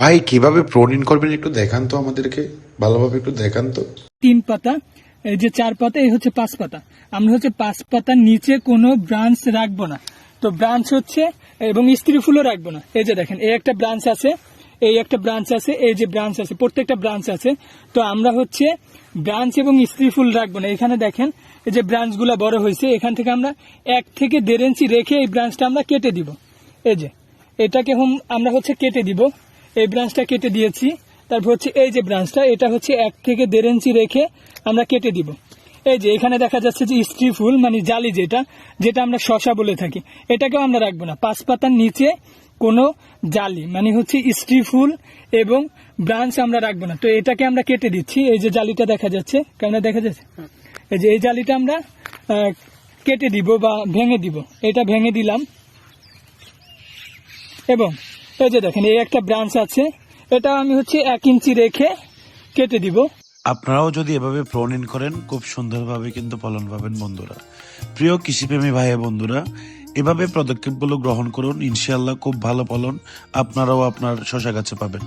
ভাই, কীভাবে প্রোনিন করবেন একটু দেখান তো আমাদেরকে, ভালোভাবে একটু দেখান তো। তিন পাতা, এই যে চার পাতা, এই হচ্ছে পাঁচ পাতা। আমরা হচ্ছে পাঁচ পাতার নিচে কোনো ব্রাঞ্চ রাখব না। তো ব্রাঞ্চ হচ্ছে, এবং স্ত্রী ফুলও রাখব না। এই যে দেখেন, এই একটা ব্রাঞ্চ আছে, এই একটা ব্রাঞ্চ আছে, এই যে ব্রাঞ্চ আছে, প্রত্যেকটা ব্রাঞ্চ আছে। তো আমরা হচ্ছে ব্রাঞ্চ এবং স্ত্রী ফুল রাখব না। এখানে দেখেন, এই যে ব্রাঞ্চগুলো বড় হয়েছে, এখান থেকে আমরা এক থেকে দেড় ইঞ্চি রেখে এই ব্রাঞ্চটা আমরা কেটে দিব। এই যে, এটাকে আমরা হচ্ছে কেটে দিব। এই ব্রাঞ্চটা কেটে দিয়েছি। তারপর হচ্ছে এই যে ব্রাঞ্চটা এটা হচ্ছে এক থেকে দেড় ইঞ্চি রেখে আমরা কেটে দিব। এই যে এখানে দেখা যাচ্ছে যে স্ত্রী ফুল মানে জালি যেটা যেটা আমরা শশা বলে থাকি এটাকেও আমরা রাখব না। পাঁচ পাতার নিচে কোনো জালি মানে হচ্ছে স্ত্রী ফুল এবং ব্রাঞ্চ আমরা রাখব না। তো এটাকে আমরা কেটে দিচ্ছি। এই যে জালিটা দেখা যাচ্ছে কেমন দেখা যাচ্ছে? এই যে এই জালিটা আমরা কেটে দিব বা ভেঙে দিব। এটা ভেঙে দিলাম। এবং এই যে দেখেন, এই একটা ব্রাঞ্চ আছে। এটা আমি হচ্ছে এক ইঞ্চি রেখে কেটে দিব। আপনারাও যদি এভাবে প্রনিন করেন, খুব সুন্দরভাবে কিন্তু ফলন পাবেন বন্ধুরা। প্রিয় কৃষিপ্রেমী ভাই বন্ধুরা, এভাবে পদক্ষেপগুলো গ্রহণ করুন ইনশাল্লাহ খুব ভালো ফলন আপনারাও আপনার শশা গাছে পাবেন।